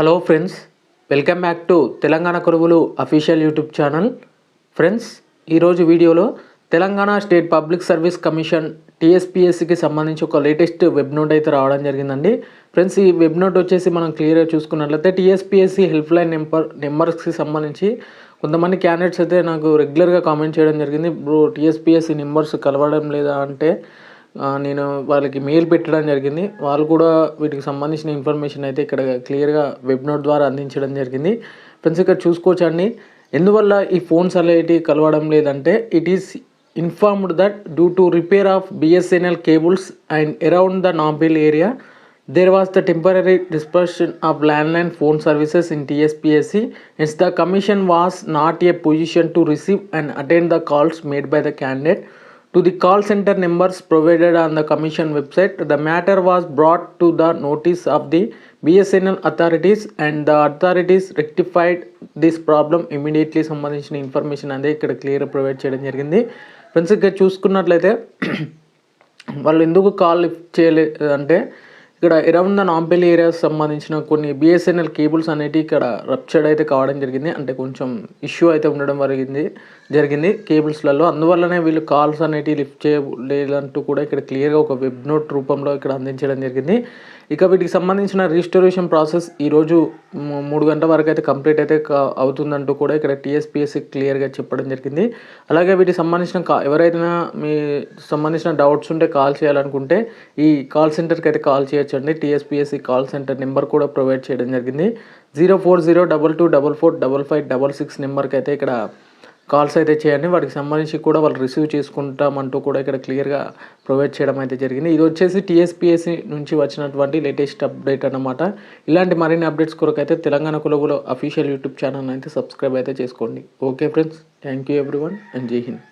Hello friends welcome back to Telangana కొలువులు official YouTube channel. Friends ఈరోజు వీడియోలో Telangana state public service commission టీఎస్పిఎస్సికి సంబంధించి ఒక లేటెస్ట్ వెబ్ నోట్ అయితే రావడం జరిగిందండి. ఫ్రెండ్స్ ఈ వెబ్ నోట్ వచ్చేసి మనం క్లియర్గా చూసుకున్నట్లయితే టీఎస్పిఎస్సి హెల్ప్ లైన్ నెంబర్ నెంబర్స్కి సంబంధించి కొంతమంది క్యాండిడేట్స్ అయితే నాకు రెగ్యులర్గా కామెంట్ చేయడం జరిగింది. బ్రో టీఎస్పిఎస్సి నెంబర్స్ కలవడం లేదా అంటే నేను వాళ్ళకి మెయిల్ పెట్టడం జరిగింది. వాళ్ళు కూడా వీటికి సంబంధించిన ఇన్ఫర్మేషన్ అయితే ఇక్కడ క్లియర్గా వెబ్ నోట్ ద్వారా అందించడం జరిగింది. ఫ్రెండ్స్ ఇక్కడ చూసుకోవచ్చండి ఎందువల్ల ఈ ఫోన్స్ అనేటి కలవడం లేదంటే it is informed that due to repair of BSNL cables and around the Nampally area there was the temporary dispersion of landline phone services in TSPSC Hence, the commission was not a position to receive and attend the calls made by the candidate To the call center numbers provided on the commission website, the matter was brought to the notice of the BSNL authorities and the authorities rectified this problem immediately సంబంధించిన information అనేది ఇక్కడ clear provide చేయడం జరిగింది friends ఇక్కడ చూసుకున్నట్లయితే వాళ్ళు ఎందుకు call lift చేయలేదు అంటే ఇక్కడ అరౌండ్ ద నాంపల్లి ఏరియాస్ సంబంధించిన కొన్ని బిఎస్ఎన్ఎల్ కేబుల్స్ అనేటివి ఇక్కడ రప్చర్డ్ అయితే కావడం జరిగింది. అంటే కొంచెం ఇష్యూ అయితే ఉండడం జరిగింది. జరిగింది కేబుల్స్లలో అందువల్లనే వీళ్ళు కాల్స్ అనేటివి లిఫ్ట్ చేయలేదంటూ కూడా ఇక్కడ క్లియర్గా ఒక వెబ్ నోట్ రూపంలో ఇక్కడ అందించడం జరిగింది. ఇక వీటికి సంబంధించిన రిజిస్టరేషన్ ప్రాసెస్ ఈరోజు మూడు గంటల వరకు అయితే కంప్లీట్ అయితే అవుతుందంటూ కూడా ఇక్కడ టీఎస్పీఎస్సీ క్లియర్గా చెప్పడం జరిగింది. అలాగే వీటికి సంబంధించిన కా ఎవరైనా మీ సంబంధించిన డౌట్స్ ఉంటే కాల్ చేయాలనుకుంటే ఈ కాల్ సెంటర్కి అయితే కాల్ చేయొచ్చండి. టీఎస్పిఎస్సి కాల్ సెంటర్ నెంబర్ కూడా ప్రొవైడ్ చేయడం జరిగింది. Zero four zero double two double four double five double six నెంబర్కి అయితే ఇక్కడ కాల్స్ అయితే చేయండి. వాటికి సంబంధించి కూడా వాళ్ళు రిసీవ్ చేసుకుంటామంటూ కూడా ఇక్కడ క్లియర్గా ప్రొవైడ్ చేయడం అయితే జరిగింది. ఇది వచ్చేసి టీఎస్పీఎస్సీ నుంచి వచ్చినటువంటి లేటెస్ట్ అప్డేట్ అన్నమాట. ఇలాంటి మరిన్ని అప్డేట్స్ కొరకు అయితే తెలంగాణ కులగులో అఫీషియల్ యూట్యూబ్ ఛానల్ అయితే సబ్స్క్రైబ్ అయితే చేసుకోండి. Okay friends thank you everyone and Jai Hind.